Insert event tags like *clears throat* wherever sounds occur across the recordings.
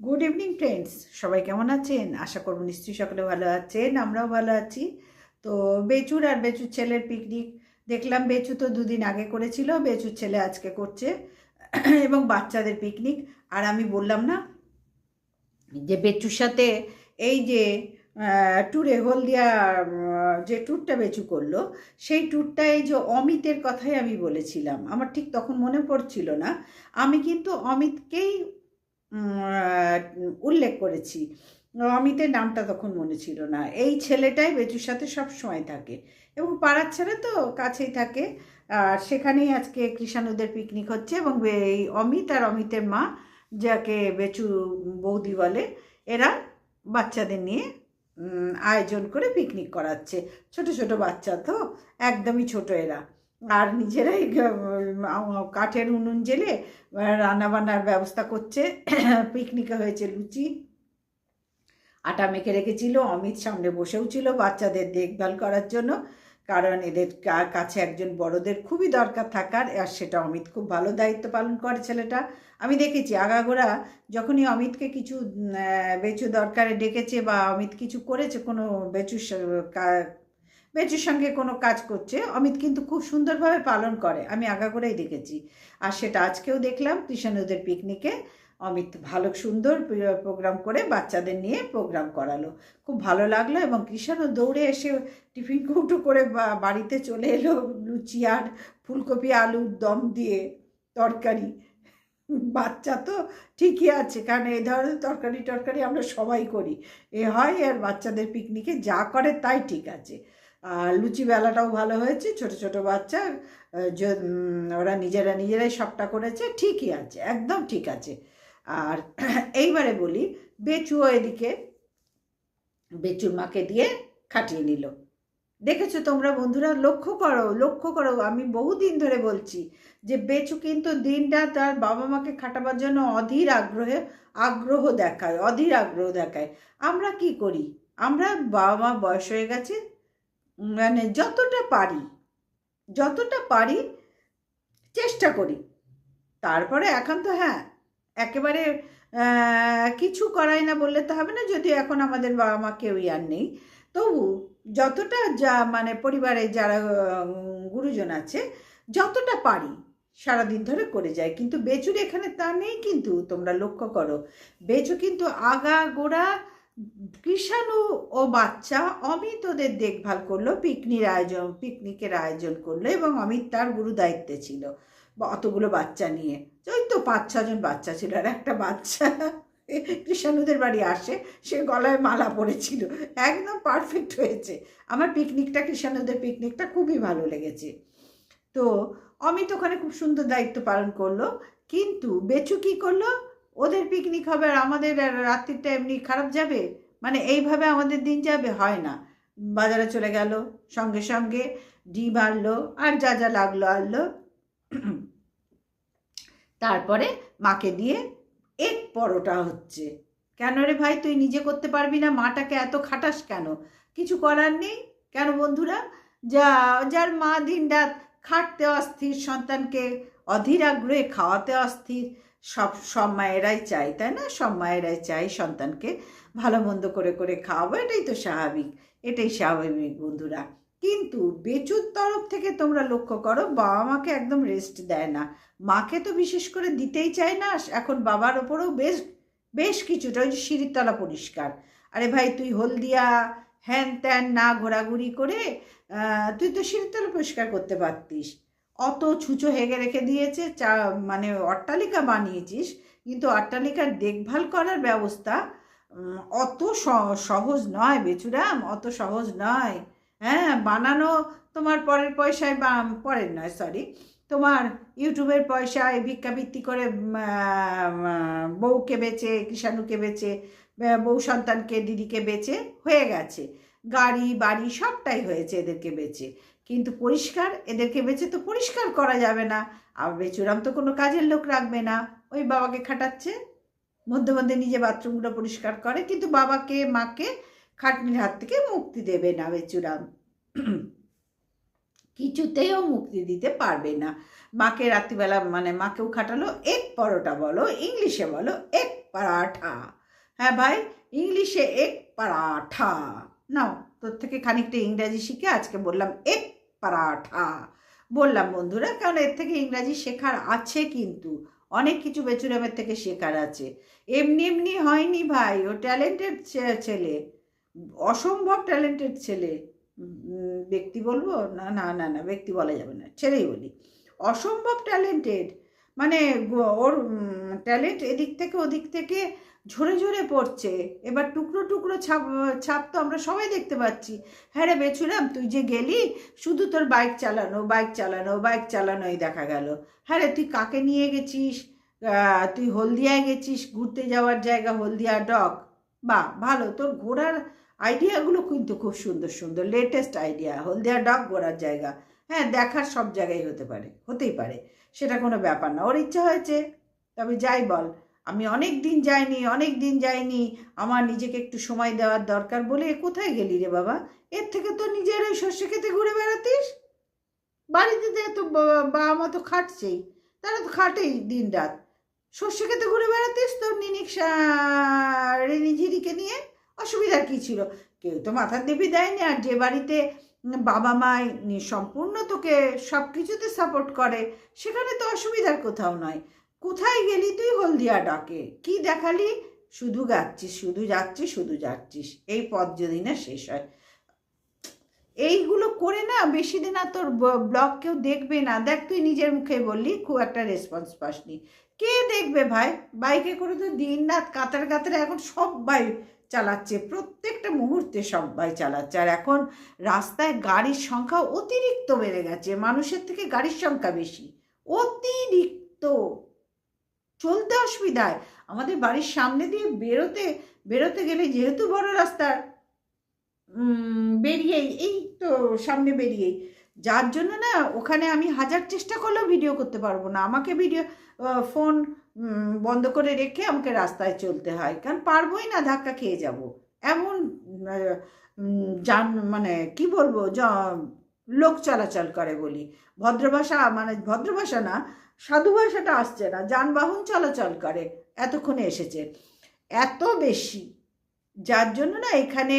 Good evening friends সবাই কেমন আছেন? আশা করব নিশ্চয়ই সকলে ভালো আছেন, আমরাও ভালো আছি। তো বেচুর আর বেচুর ছেলের পিকনিক দেখলাম। বেচু তো দুদিন আগে করেছিল, বেচুর ছেলে আজকে করছে *clears throat* এবং বাচ্চাদের পিকনিক আর আমি বললাম না যে বেচুর সাথে এই যে ট্যুরে হলদিয়া যে ট্যুরটা বেচু করল, সেই ট্যুরটা এই যে অমিতের কথাই আমি বলেছিলাম। আমার ঠিক তখন মনে পড়ছিল না। আমি কিন্তু অমিতকেই উল্লেখ করেছি। অমিতের নামটা তখন মনে ছিল না। এই ছেলেটাই বেচুর সাথে সব সময় থাকে এবং পাড়ার ছেলে তো কাছেই থাকে। আর সেখানেই আজকে কৃষাণুদের পিকনিক হচ্ছে এবং এই অমিত আর অমিতের মা, যাকে বেচু বৌদি বলে, এরা বাচ্চাদের নিয়ে আয়োজন করে পিকনিক করাচ্ছে। ছোট ছোট বাচ্চা তো, একদমই ছোট এরা। আর নিজেরাই কাঠের উনুন জেলে রান্নাবান্নার ব্যবস্থা করছে। পিকনিকে হয়েছে লুচি, আটা মেখে রেখেছিল, অমিত সামনে বসেও ছিল বাচ্চাদের দেখভাল করার জন্য। কারণ এদের কাছে একজন বড়দের খুবই দরকার থাকার, আর সেটা অমিত খুব ভালো দায়িত্ব পালন করে ছেলেটা। আমি দেখেছি আগাগোড়া যখনই অমিতকে কিছু বেচু দরকারে ডেকেছে বা অমিত কিছু করেছে, কোনো বেচুর বেচুর সঙ্গে কোনো কাজ করছে, অমিত কিন্তু খুব সুন্দরভাবে পালন করে, আমি আগা করেই দেখেছি। আর সেটা আজকেও দেখলাম কৃষাণুদের পিকনিকে। অমিত ভালো, সুন্দর প্রোগ্রাম করে বাচ্চাদের নিয়ে প্রোগ্রাম করালো। খুব ভালো লাগল এবং কৃষাণও দৌড়ে এসে টিফিন কৌটো করে বাড়িতে চলে এলো লুচি আর ফুলকপি আলুর দম দিয়ে তরকারি। বাচ্চা তো ঠিকই আছে, কারণ এই ধরনের তরকারি টরকারি আমরা সবাই করি। এ হয় আর বাচ্চাদের পিকনিকে যা করে তাই ঠিক আছে। লুচি বেলাটাও ভালো হয়েছে, ছোট ছোট বাচ্চা ওরা নিজেরা নিজেরাই সবটা করেছে, ঠিকই আছে, একদম ঠিক আছে। আর *clears throat* এইবারে বলি, বেচুও এদিকে, বেচুর মাকে দিয়ে খাটিয়ে নিল। দেখেছ তোমরা বন্ধুরা? লক্ষ্য করো লক্ষ্য করো, আমি বহুদিন ধরে বলছি যে বেচু কিন্তু দিনটা তার বাবা মাকে খাটাবার জন্য অধীর আগ্রহে, আগ্রহ দেখায়, অধীর আগ্রহ দেখায়। আমরা কি করি? আমরা বাবা মা বয়স হয়ে গেছে মানে যতটা পারি যতটা পারি চেষ্টা করি। তারপরে এখন তো হ্যাঁ একেবারে কিছু করাই না বললে তো হবে না যদিও এখন আমাদের বাবা মা কেউই আর নেই। তবু যতটা যা মানে পরিবারে যারা গুরুজন আছে, যতটা পারি সারাদিন ধরে করে যায় কিন্তু বেচুর এখানে তা নেই কিন্তু তোমরা লক্ষ্য করো, বেচু কিন্তু আগা গোড়া কৃষাণু ও বাচ্চা অমিত ওদের দেখভাল করল, পিকনির আয়োজন, পিকনিকের আয়োজন করল এবং অমিত তার গুরু দায়িত্বে ছিল অতগুলো বাচ্চা নিয়ে। ওই তো পাঁচ, ছজন বাচ্চা ছিল আর একটা বাচ্চা *laughs* কৃষাণুদের বাড়ি আসে, সে গলায় মালা পড়েছিল একদম পারফেক্ট হয়েছে। আমার পিকনিকটা কৃষাণুদের পিকনিকটা খুবই ভালো লেগেছে। তো অমিত ওখানে খুব সুন্দর দায়িত্ব পালন করল, কিন্তু বেচু কি করল? ওদের পিকনিক হবে আর আমাদের রাত্রিটা এমনি খারাপ যাবে? মানে এইভাবে আমাদের দিন যাবে? হয় না। বাজারে চলে গেল, সঙ্গে সঙ্গে ডিম আনলো আর যা যা লাগল আনলো। তারপরে মাকে দিয়ে এক পরোটা হচ্ছে। কেন রে ভাই, তুই নিজে করতে পারবি না? মাটাকে এত খাটাস কেন? কিছু করার নেই? কেন বন্ধুরা? যা, যার মা দিন রাত খাটতে অস্থির, সন্তানকে অধীর আগ্রহে খাওয়াতে অস্থির সব সব মায়েরাই চাই তাই না? সব মায়েরাই চাই সন্তানকে ভালো মন্দ করে করে খাওয়াবো, এটাই তো স্বাভাবিক, এটাই স্বাভাবিক বন্ধুরা। কিন্তু বেচুর তরফ থেকে তোমরা লক্ষ্য করো, বাবা মাকে একদম রেস্ট দেয় না। মাকে তো বিশেষ করে দিতেই চায় না, এখন বাবার ওপরেও বেশ বেশ কিছুটা ওই সিঁড়ির তলা পরিষ্কার। আরে ভাই, তুই হলদিয়া হ্যান ত্যান না ঘোরাঘুরি করে তুই তো সিঁড়ির তলা পরিষ্কার করতে পারতিস। অত ছুঁচো হেগে রেখে দিয়েছে, চা মানে অট্টালিকা বানিয়েছিস, কিন্তু অট্টালিকার দেখভাল করার ব্যবস্থা অত সহজ নয় বেচুরাম, অত সহজ নয়। হ্যাঁ বানানো তোমার পরের পয়সায় বা, পরের নয় সরি তোমার ইউটিউবের পয়সায় ভিক্ষাবৃত্তি করে বউকে বেচে, কৃষাণুকে বেচে বউ সন্তানকে, দিদিকে বেচে, হয়ে গেছে। গাড়ি, বাড়ি সবটাই হয়েছে এদেরকে বেচে। কিন্তু পরিষ্কার? এদেরকে বেচে তো পরিষ্কার করা যাবে না। আর বেচুরাম তো কোনো কাজের লোক রাখবে না। ওই বাবাকে খাটাচ্ছে। মধ্যে মধ্যে নিজে বাথরুমগুলো পরিষ্কার করে, কিন্তু বাবাকে, মাকে খাটনির হাত থেকে মুক্তি দেবে না বেচুরাম। কিছুতেও মুক্তি দিতে পারবে না। মাকে রাত্রিবেলা মানে মাকেও খাটালো, এক পরোটা বলো, ইংলিশে বলো, এক পরাঠা। হ্যাঁ ভাই, ইংলিশে এক পরাঠা। নাও, তোর থেকে খানিকটা ইংরাজি শিখে আজকে বললাম, এক পরাঠা। বললাম, বন্ধুরা, কারণ এর থেকে ইংরাজি শেখার আছে কিন্তু। অনেক কিছু বেচুরামের থেকে শেখার আছে। এমনি এমনি হয়নি ভাই, ও ট্যালেন্টেড ছেলে। অসম্ভব ট্যালেন্টেড ছেলে। ব্যক্তি বলব? না না না না, ব্যক্তি বলা যাবে না। ছেলেই বলি। অসম্ভব ট্যালেন্টেড। মানে ওর ট্যালেন্ট এদিক থেকে ওদিক থেকে ঝরে ঝরে পড়ছে। এবার টুকরো টুকরো ছাপ ছাপ তো আমরা সবাই দেখতে পাচ্ছি। হ্যাঁ রে বেছুরাম, তুই যে গেলি, শুধু তোর বাইক চালানো বাইক চালানো, বাইক চালানোই দেখা গেল। হ্যাঁ রে, তুই কাকে নিয়ে গেছিস? তুই হলদিয়ায় গেছিস? ঘুরতে যাওয়ার জায়গা, হলদিয়া ডক? বাহ ভালো, তোর ঘোরার আইডিয়াগুলো কিন্তু খুব সুন্দর সুন্দর লেটেস্ট আইডিয়া হলদিয়া ডক ঘোরার জায়গা। হ্যাঁ দেখার সব জায়গায় হতে পারে, হতেই পারে। সেটা কোনো ব্যাপার না। ওর ইচ্ছা হয়েছে, তবে যাই বল, আমি অনেক দিন যাইনি, অনেক দিন যাইনি, আমার নিজেকে একটু সময় দেওয়ার দরকার বলে কোথায় গেলি রে বাবা? এর থেকে তো নিজের ওই শস্য খেতে ঘুরে বেড়াতিস? বাড়িতে তো বাবা মা তো খাটছেই তারা তো খাটেই দিন রাত শস্য খেতে ঘুরে বেড়াতিস তোর নিনিক রেনি ঝিরিকে নিয়ে? অসুবিধা কী ছিল? কেউ তো মাথার দেবী দেয়নি, আর যে বাড়িতে বাবা মা সম্পূর্ণ তোকে সব কিছুতে সাপোর্ট করে, সেখানে তো অসুবিধার কোথাও নয়। কোথায় গেলি তুই হলদিয়া ডাকে? কি দেখালি? শুধু যাচ্ছিস শুধু যাচ্ছিস শুধু যাচ্ছিস। এই পথ যদি না শেষ হয়। এইগুলো করে না, বেশি দিন আর তোর ব্লগ কেউ দেখবে না। দেখ, তুই নিজের মুখে বললি, খুব একটা রেসপন্স পাসনি। কে দেখবে ভাই? বাইকে করে তো দিন রাত কাতার কাতারে এখন সবাই চালাচ্ছে, প্রত্যেকটা মুহূর্তে সবাই চালাচ্ছে। আর এখন রাস্তায় গাড়ির সংখ্যা অতিরিক্ত বেড়ে গেছে, মানুষের থেকে গাড়ির সংখ্যা বেশি। অতিরিক্ত! চলতে অসুবিধায়। আমাদের বাড়ির সামনে দিয়ে বেরোতে বেরোতে গেলে যেহেতু বড় রাস্তা বেরিয়েই, এই তো সামনে বেরিয়েই। যার জন্য না, ওখানে আমি হাজার চেষ্টা করলেও ভিডিও করতে পারব না। আমাকে ভিডিও ফোন বন্ধ করে রেখে আমাকে রাস্তায় চলতে হয়। কারণ পারবোই না, ধাক্কা খেয়ে যাব। এমন যান মানে কি বলব লোক চলাচল করে বলি। ভদ্রভাষা মানে ভদ্রভাষা না, সাধু ভাষাটা আসছে না, যানবাহন চলাচল করে, এতক্ষণে এসেছে। এত বেশি, যার জন্য না এখানে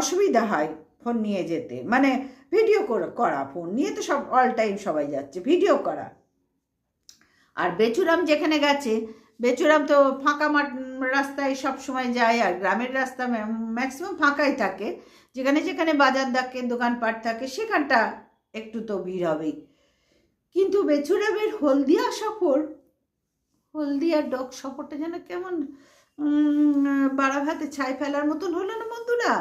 অসুবিধা হয়। ফোন নিয়ে যেতে। মানে ভিডিও করা ফোন নিয়ে তো সব অল টাইম সবাই যাচ্ছে ভিডিও করা। আর বেচুরাম যেখানে গেছে, বেচুরাম তো ফাঁকা মাঠ রাস্তায় সব সময় যায় আর গ্রামের রাস্তা ম্যাক্সিমাম ফাঁকাই থাকে। যেখানে যেখানে বাজার থাকে, দোকানপাট থাকে, সেখানটা একটু তো ভিড় হবেই। কিন্তু বেচুরামের হলদিয়া সফর হলদিয়া ডক সফরটা যেন কেমন বাড়াভাতে ছাই ফেলার মতন হলো না বন্ধুরা?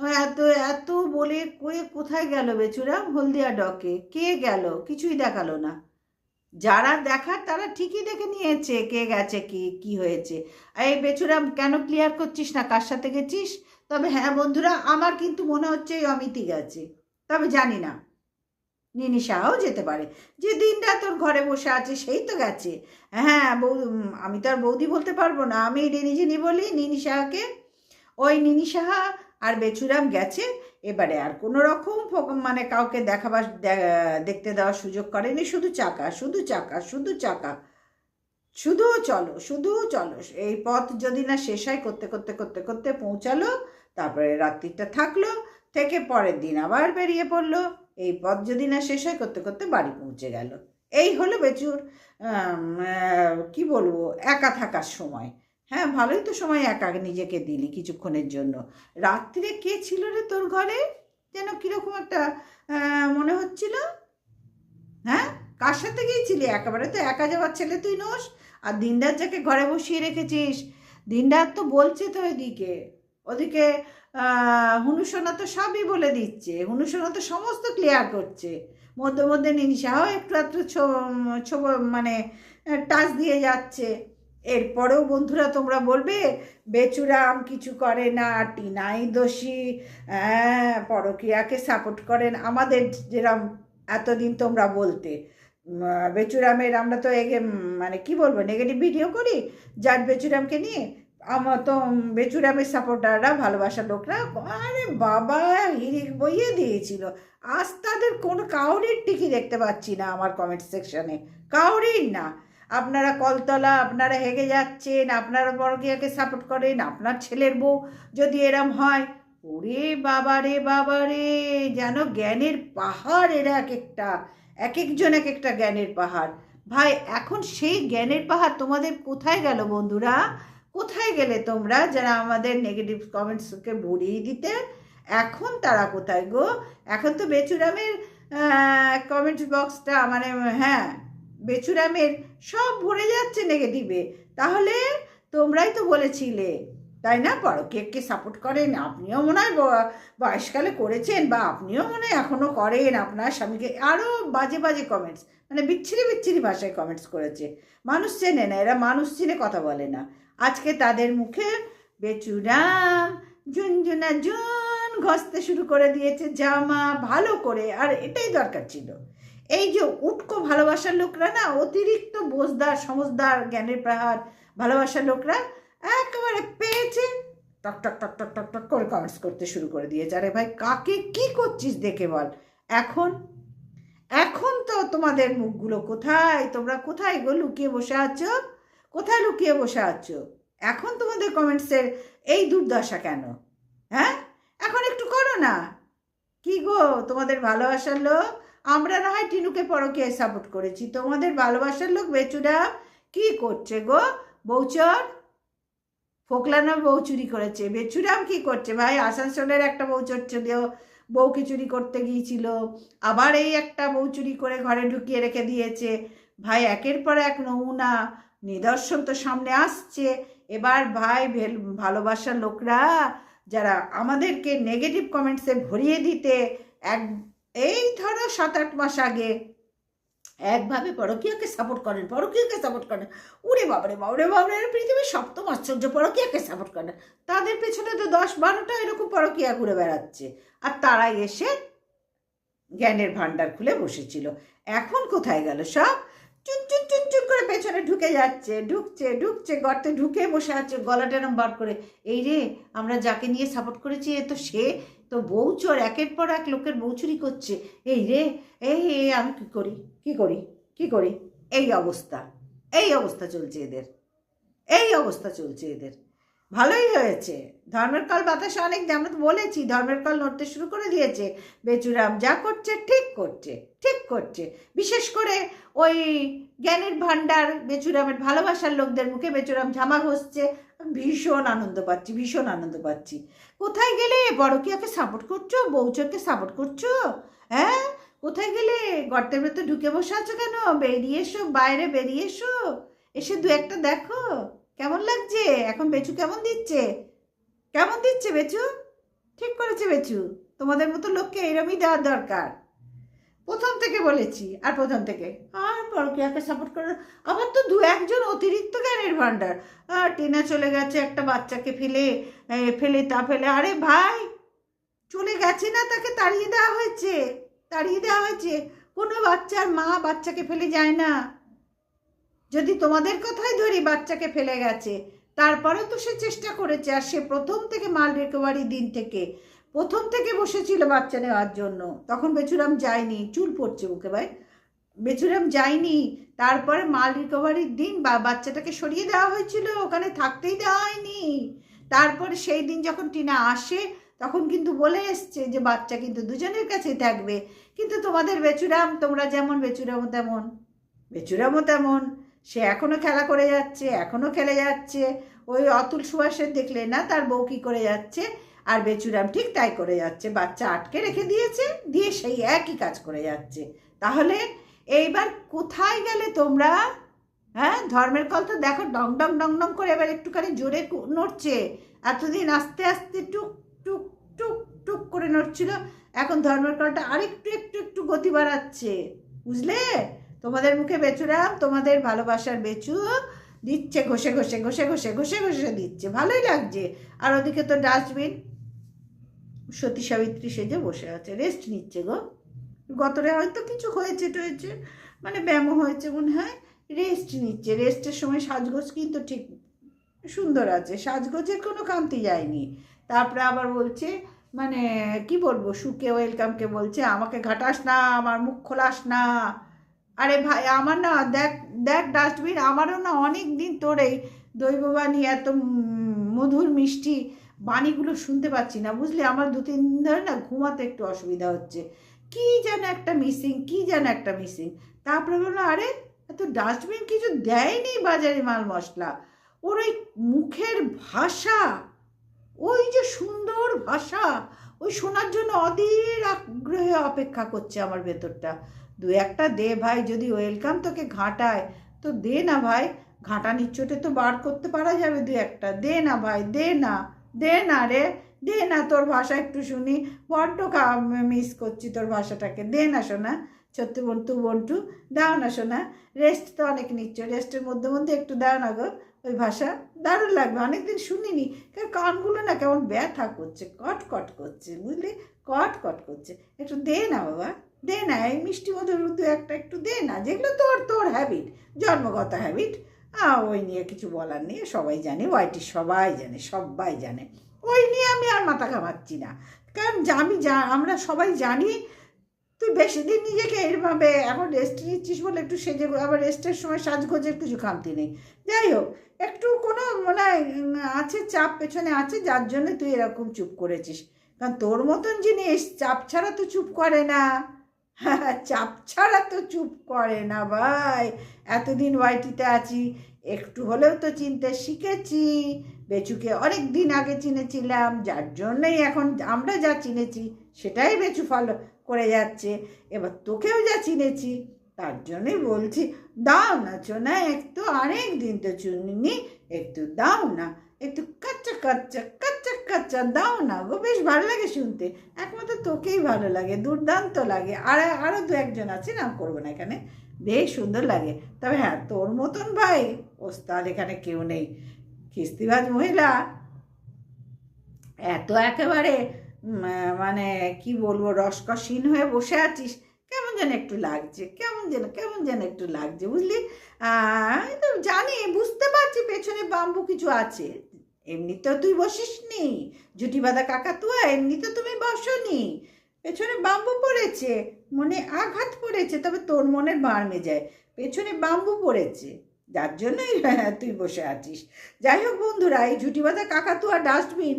এত এত বলে কয়ে কোথায় গেল বেচুরাম? হলদিয়া ডকে। কে গেল? কিছুই দেখাল না। যারা দেখার তারা ঠিকই দেখে নিয়েছে কে গেছে, কি কি হয়েছে। এই বেচুরাম কেন ক্লিয়ার করছিস না? কার সাথে গেছিস? তবে হ্যাঁ বন্ধুরা, আমার কিন্তু মনে হচ্ছে এই অমিতি গেছে। তবে জানি না। নিনি সাহাও যেতে পারে। যে দিনটা তোর ঘরে বসে আছে, সেই তো গেছে। হ্যাঁ বৌ, আমি তো আর বৌদি বলতে পারব না। আমি রিনি ঝিনি বলি নিনি সাহাকে ওই নিনি সাহা আর বেচুরাম গেছে, এবারে আর কোনো রকম মানে কাউকে দেখাবার দেখতে দেওয়ার সুযোগ করেনি, শুধু চাকা শুধু চাকা শুধু চাকা। শুধু চলো শুধু চলো, এই পথ যদি না শেষ হয়, করতে করতে করতে করতে পৌঁছালো, তারপরে রাত্রিটা থাকল, থেকে পরের দিন আবার বেরিয়ে পড়ল, এই পথ যদি না শেষ হয়, করতে করতে বাড়ি পৌঁছে গেল। এই হলো বেচুর কি বলব, একা থাকার সময়। হ্যাঁ ভালোই তো সময় একা নিজেকে দিলি কিছুক্ষণের জন্য। রাত্রিরে কে ছিল রে তোর ঘরে? যেন কীরকম একটা মনে হচ্ছিল? হ্যাঁ কার সাথে গিয়েছিলি? একেবারে তো একা যাওয়ার ছেলে তুই নোস। আর দিনরাত যাকে ঘরে বসিয়ে রেখেছিস, দিনরাত তো বলছে তো এদিকে। ওদিকে হুনুসোনা তো সবই বলে দিচ্ছে। হুনুসোনা তো সমস্ত ক্লিয়ার করছে। মধ্যে মধ্যে নিনিশাও একটু একটু মানে টাচ দিয়ে যাচ্ছে। এরপরেও বন্ধুরা তোমরা বলবে বেচুরাম কিছু করে না, টিনাই দোষী হ্যাঁ পরকিয়াকে সাপোর্ট করেন। আমাদের যেরম এতদিন তোমরা বলতে বেচুরামের আমরা তো এগে মানে কি বলব নেগেটিভ ভিডিও করি, যার বেচুরামকে নিয়ে আমার তো বেচুরামের সাপোর্টাররা ভালোবাসার লোকরা, আরে বাবা হিরিক বইয়ে দিয়েছিল। আজ তাদের কোনো কাউরির টিকি দেখতে পাচ্ছি না আমার কমেন্ট সেকশনে কাউরির না। আপনারা কলতলা, আপনারা হেগে যাচ্ছেন, আপনারা বড়কিয়াকে সাপোর্ট করেন, আপনার ছেলের বউ যদি এরম হয়, ওরে বাবা রে বাবা রে, যেন জ্ঞানের পাহাড় এরা এক একটা, এক একজন এক একটা জ্ঞানের পাহাড়। ভাই, এখন সেই জ্ঞানের পাহাড় তোমাদের কোথায় গেল বন্ধুরা? কোথায় গেলে তোমরা? যারা আমাদের নেগেটিভ কমেন্টসকে ভরিয়ে দিতে, এখন তারা কোথায় গো? এখন তো বেচুরামের কমেন্ট বক্সটা মানে হ্যাঁ বেচুরামের সব ভরে যাচ্ছে নেগেটিভে তাহলে তোমরাই তো বলেছিলে, তাই না? পরকীয়কে সাপোর্ট করেন, আপনিও মনে হয় বয়সকালে করেছেন বা আপনিও মনে হয় এখনও করেন, আপনার স্বামীকে আরও বাজে বাজে কমেন্টস মানে বিচ্ছিরি বিচ্ছিরি ভাষায় কমেন্টস করেছে। মানুষ চেনে না, এরা মানুষ চিনে কথা বলে না। আজকে তাদের মুখে বেচুরাম ঝুনঝুনা জুন ঘষতে শুরু করে দিয়েছে, জামা ভালো করে, আর এটাই দরকার ছিল। এই যে উটকো ভালোবাসার লোকরা না, অতিরিক্ত বোঝদার সমজদার জ্ঞানের পাহাড় ভালোবাসার লোকরা একেবারে পেয়েছে। টক টক টক টক টক টক করে কমেন্টস করতে শুরু করে দিয়েছে। আরে ভাই, কাকে কি করছিস দেখে বল। এখন এখন তো তোমাদের মুখগুলো কোথায়? তোমরা কোথায় গো? লুকিয়ে বসে আছো? কোথায় লুকিয়ে বসে আছো? এখন তোমাদের কমেন্টসের এই দুর্দশা কেন? হ্যাঁ? এখন একটু করো না। কি গো? তোমাদের ভালোবাসার লোক? আমরা না হয় টিনুকে পরকে সাপোর্ট করেছি। তোমাদের ভালোবাসার লোক বেচুরা কি করছে গো? বৌচর? ফোকলানো বউ চুরি করেছে। বেচুরাম কি করছে ভাই? আসানসোলের একটা বউ ছিল বউকে চুরি করতে গিয়েছিল। আবার এই একটা বউ চুরি করে ঘরে ঢুকিয়ে রেখে দিয়েছে। ভাই, একের পর এক নমুনা নিদর্শন তো সামনে আসছে। এবার ভাই, ভেল- ভালোবাসার লোকরা যারা আমাদেরকে নেগেটিভ কমেন্টসে ভরিয়ে দিতে এক এই ধরো সাত আট মাস আগে একভাবে পরকীয়াকে সাপোর্ট করেন পরকীয়াকে সাপোর্ট করেন উড়ে বাবরে বাবরে বাবরে পৃথিবীর সপ্তম আশ্চর্য পরকীয়াকে সাপোর্ট করেন তাদের পেছনে তো দশ বারোটা এরকম পরকীয়া ঘুরে বেড়াচ্ছে। আর তারা এসে জ্ঞানের ভান্ডার খুলে বসেছিল। এখন কোথায় গেল সব? চুন চুন চুন চুন করে পেছনে ঢুকে যাচ্ছে, ঢুকছে ঢুকছে, গর্তে ঢুকে বসে আছে, গলাটা এরম বার করে। এই রে, আমরা যাকে নিয়ে সাপোর্ট করেছি, এ তো সে তো বউচোর একের পর এক লোকের বউচুরি করছে। এই রে, এই এই, আমি কি করি? কি করি? কি করি? এই অবস্থা এই অবস্থা চলছে এদের। এই অবস্থা চলছে এদের। ভালোই হয়েছে। ধর্মের কল বাতাসে অনেক আমরা তো বলেছি, ধর্মের কল নড়তে শুরু করে দিয়েছে। বেচুরাম যা করছে, ঠিক করছে ঠিক করছে। বিশেষ করে ওই জ্ঞানের ভাণ্ডার, বেচুরামের ভালোবাসার লোকদের মুখে বেচুরাম ঝামা ঘষছে। ভীষণ আনন্দ পাচ্ছি, ভীষণ আনন্দ পাচ্ছি। কোথায় গেলে বড়কিয়াকে সাপোর্ট করছ? বৌচরকে সাপোর্ট করছ? হ্যাঁ? কোথায় গেলে গর্তের ভেতর ঢুকে বসে আছো কেন? বেরিয়ে এসো, বাইরে বেরিয়ে এসো। এসে দু একটা দেখো। কেমন লাগছে? এখন বেচু কেমন দিচ্ছে? কেমন দিচ্ছে বেচু? ঠিক করেছে বেচু। তোমাদের মতো লোককে এরমই দেওয়ার দরকার। প্রথম থেকে বলেছি, আর প্রথম থেকে। আর পরকিয়াকে সাপোর্ট করে আবার তো দু একজন অতিরিক্ত জ্ঞানের ভাণ্ডার। টিনা চলে গেছে, একটা বাচ্চাকে ফেলে ফেলে তা ফেলে। আরে ভাই, চলে গেছে না তাকে তাড়িয়ে দেওয়া হয়েছে? তাড়িয়ে দেওয়া হয়েছে? কোনো বাচ্চার মা বাচ্চাকে ফেলে যায় না। যদি তোমাদের কথাই ধরি বাচ্চাকে ফেলে গেছে, তারপরেও তো সে চেষ্টা করেছে, আর সে প্রথম থেকে মাল রিকভারি দিন থেকে। প্রথম থেকে বসেছিল বাচ্চা নেওয়ার জন্য। তখন বেচুরাম যায়নি, চুল পড়ছে মুখে ভাই। বেচুরাম যায়নি, তারপরে মাল রিকভারির দিন বাচ্চাটাকে সরিয়ে দেওয়া হয়েছিল, ওখানে থাকতেই দেওয়া হয়নি। তারপরে সেই দিন যখন টিনা আসে, তখন কিন্তু বলে এসছে যে বাচ্চা কিন্তু দুজনের কাছেই থাকবে। কিন্তু তোমাদের বেচুরাম তোমরা যেমন বেচুরামও তেমন। বেচুরামও তেমন। সে এখনও খেলা করে যাচ্ছে এখনও খেলে যাচ্ছে। ওই অতুল সুভাষের দেখলে না, তার বউ কী করে যাচ্ছে? আর বেচুরাম ঠিক তাই করে যাচ্ছে। বাচ্চা আটকে রেখে দিয়েছে, দিয়ে সেই একই কাজ করে যাচ্ছে। তাহলে এইবার কোথায় গেলে তোমরা? হ্যাঁ ধর্মের কল তো দেখো ডং ডং ডং ডং করে এবার একটুখানি জোরে নড়ছে। এতদিন আস্তে আস্তে টুক টুক টুক টুক করে নড়ছিল। এখন ধর্মের কলটা আরেকটু, একটু একটু গতি বাড়াচ্ছে। বুঝলে? তোমাদের মুখে বেচুরাম, তোমাদের ভালোবাসার বেচু দিচ্ছে, ঘষে ঘষে ঘষে ঘষে ঘষে ঘষে দিচ্ছে। ভালোই লাগছে। আর ওদিকে তো ডাস্টবিন সতী সাবিত্রী সেজে বসে আছে। রেস্ট নিচ্ছে গো। গতরে হয়তো কিছু হয়েছে টয়েছে মানে ব্যায়ামও হয়েছে মনে হয়। রেস্ট নিচ্ছে। রেস্টের সময় সাজগোজ কিন্তু ঠিক সুন্দর আছে। সাজগোজের কোনো কান্তি যায়নি। তারপরে আবার বলছে মানে কি বলব সুকে ওয়েলকামকে বলছে, আমাকে ঘাটাস না, আমার মুখ খোলাস না। আরে ভাই, আমার না, দেখ দেখ ডাস্টবিন আমারও না অনেক দিন তোর এই দৈববাণী এত মধুর মিষ্টি বাণীগুলো শুনতে পাচ্ছি না। বুঝলি? আমার দু, তিন দিন ধরে না ঘুমাতে একটু অসুবিধা হচ্ছে। কি যেন একটা মিসিং কি যেন একটা মিসিং তারপরে বলল, আরে, এত ডাস্টবিন কিছু দেয়নি বাজারে মাল মশলা। ওর ওই মুখের ভাষা, ওই যে সুন্দর ভাষা, ওই শোনার জন্য অধীর আগ্রহে অপেক্ষা করছে আমার ভেতরটা। দু একটা দে ভাই, যদি ওয়েলকাম তোকে ঘাঁটায়, তো দে না ভাই। ঘাঁটা চোটে তো বার করতে পারা যাবে দু একটা। দে না ভাই, দে না। দে না রে, দে না তোর ভাষা একটু শুনি। বড্ড মিস করছি তোর ভাষাটাকে। দে না শোনা সত্যি বন্টু বন্টু, দাও না শোনা রেস্ট তো অনেক নিচ্ছ রেস্টের মধ্যে মধ্যে একটু দাও না গো, ওই ভাষা। দারুণ লাগবে, অনেকদিন শুনিনি। কারণ কানগুলো না কেমন ব্যথা করছে কট কট করছে, বুঝলি? কট কট করছে। একটু দে না বাবা, দে না, এই মিষ্টি মধুর দু একটা একটু দে না। যেগুলো তোর তোর হ্যাবিট জন্মগত হ্যাবিট ওই নিয়ে কিছু বলার নেই, সবাই জানে, ওয়াইটি সবাই জানে সবাই জানে। ওই নিয়ে আমি আর মাথা ঘামাচ্ছি না। কারণ আমি যা, আমরা সবাই জানি, তুই বেশি দিন নিজেকে এরভাবে এখন রেস্ট নিচ্ছিস বলে একটু সেজে আবার রেস্টের সময় সাজগোজের কিছু খামতি নেই। যাই হোক, একটু কোনো মানে আছে চাপ পেছনে আছে, যার জন্য তুই এরকম চুপ করেছিস। কারণ তোর মতন জিনিস চাপ ছাড়া তো চুপ করে না। চাপ ছাড়া তো চুপ করে না ভাই। এতদিন ওয়াইটিতে আছি, একটু হলেও তো চিনতে শিখেছি। বেচুকে অনেক দিন আগে চিনেছিলাম, যার জন্যই এখন আমরা যা চিনেছি, সেটাই বেচু ফলো করে যাচ্ছে। এবার তোকেও যা চিনেছি, তার জন্যই বলছি, দাও না চোনা একটু অনেক দিন তো চুনিনি, একটু দাও না। একটু কাচ্চা কাচ্চা কাচ্চা কাচ্চা দাও না গো, বেশ ভালো লাগে শুনতে। একমাত্র তোকেই ভালো লাগে, দুর্দান্ত লাগে। আর আরও দু একজন আছে, নাম করব না এখানে। বেশ সুন্দর লাগে। তবে হ্যাঁ তোর মতন ভাই, ওস্তাদ এখানে কেউ নেই। খিস্তিবাজ মহিলা, এত একেবারে মানে কি বলব রসকসীন হয়ে বসে আছিস। কেমন যেন একটু লাগছে, কেমন যেন কেমন যেন একটু লাগছে, বুঝলি? জানি, বুঝতে পারছি, পেছনে বাম্বু কিছু আছে। এমনিতেও তুই বসিস নি। জুটি বাঁধা কাকাতুয়া এমনি তো তুমি বসনি। পেছনে বাম্বু পড়েছে, মনে আঘাত পড়েছে, তবে তোর মনের বাড়মে যায় পেছনে বাম্বু পড়েছে। যার জন্যই *laughs* তুই বসে আছিস। যাই হোক বন্ধুরা, এই ঝুটি বাঁধা কাকাতুয়া ডাস্টবিন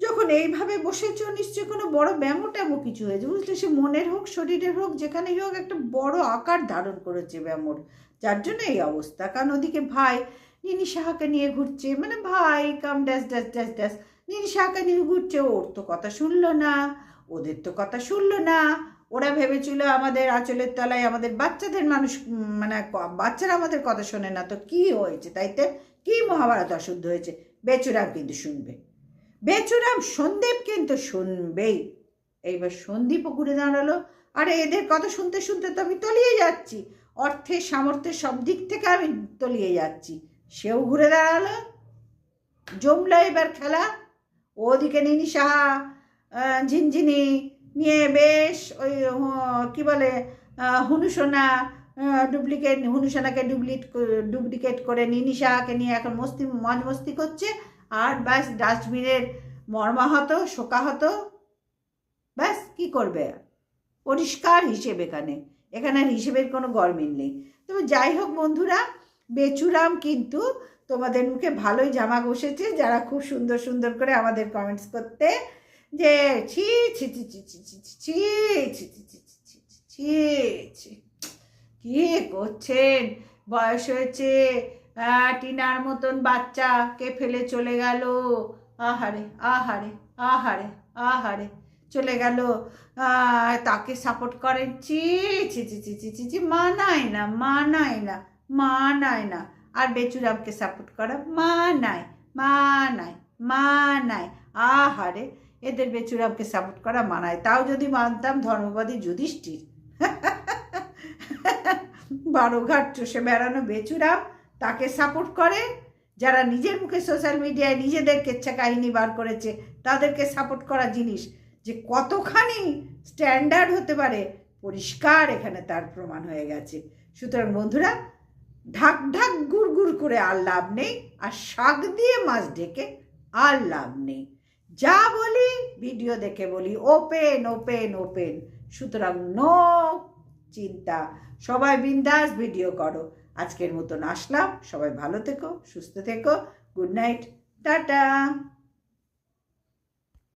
যখন এইভাবে বসেছ নিশ্চয়ই কোনো বড় ব্যামো ট্যামো কিছু হয়েছে। বুঝলে, সে মনের হোক, শরীরের হোক, যেখানেই হোক একটা বড় আকার ধারণ করেছে ব্যামোর। যার জন্য এই অবস্থা। কারণ ওদিকে ভাই নিনি নিয়ে ঘুরছে? মানে ভাই কাম ড্যাস ড্যাস ড্যাস ড্যাস নিনি সাহাকে নিয়ে ঘুরছে, ওর তো কথা শুনলো না। ওদের তো কথা শুনলো না। ওরা ভেবেছিল আমাদের আঁচলের তলায় আমাদের বাচ্চাদের মানুষ মানে বাচ্চারা আমাদের কথা শোনে না। তো কি হয়েছে তাইতে কি মহাভারত অশুদ্ধ হয়েছে? বেচুরাম কিন্তু শুনবে। বেচুরাম সন্দীপ কিন্তু শুনবেই। এইবার সন্দীপও ঘুরে দাঁড়াল। আরে এদের কথা শুনতে শুনতে তো আমি তলিয়ে যাচ্ছি। অর্থের, সামর্থ্যের সব দিক থেকে আমি তলিয়ে যাচ্ছি। সেও ঘুরে দাঁড়াল। জমলো এবার খেলা। ওদিকে নিনি সাহা ঝিনঝিনি নিয়ে বেশ ওই কি বলে হুনুসোনা ডুপ্লিকেট, হুনুসোনাকে ডুপ্লিট ডুপ্লিকেট করে নিনি সাহাকে নিয়ে এখন মস্তি, মজ মস্তি করছে। আর ব্যাস, ডাস্টবিনের মর্মাহত শোকাহত ব্যাস, কি করবে? পরিষ্কার হিসেব এখানে। এখানে হিসেবের কোনো গরমিল নেই। তবে যাই হোক বন্ধুরা বেচুরাম কিন্তু তোমাদের মুখে ভালোই জামা বসেছে যারা খুব সুন্দর সুন্দর করে আমাদের কমেন্টস করতে যে ছি ছি ছি ছি ছি ছি ছি ছি ছি ছি ছি ছি ছি ছি কি করছেন বয়স হয়েছে টিনার মতন বাচ্চাকে ফেলে চলে গেল আহারে আহারে আহারে আহারে চলে গেল তাকে সাপোর্ট করেন ছি ছি ছি ছি ছি ছি মানায় না মানায় না মানায় না। আর বেচুরামকে সাপোর্ট করা মানায় মানায় মানায় আহারে, এদের বেচুরামকে সাপোর্ট করা মানায় তাও যদি মানতাম ধর্মবাদী যুধিষ্ঠির। বারোঘাট চষে বেড়ানো বেচুরাম তাকে সাপোর্ট করে। যারা নিজের মুখে সোশ্যাল মিডিয়ায় নিজেদের কেচ্ছা কাহিনী বার করেছে, তাদেরকে সাপোর্ট করা জিনিস যে কতখানি স্ট্যান্ডার্ড হতে পারে, পরিষ্কার এখানে তার প্রমাণ হয়ে গেছে। সুতরাং বন্ধুরা ঢাক ঢাক গুড় করে আর লাভ নেই, আর শাক দিয়ে মাছ ঢেকে আর লাভ নেই। যা বলি, ভিডিও দেখে বলি, ওপেন ওপেন ওপেন। সুতরাং নো চিন্তা, সবাই বিন্দাস ভিডিও করো। আজকের মতন আসলাম, সবাই ভালো থেকো, সুস্থ থেকো, গুড নাইট, টাটা।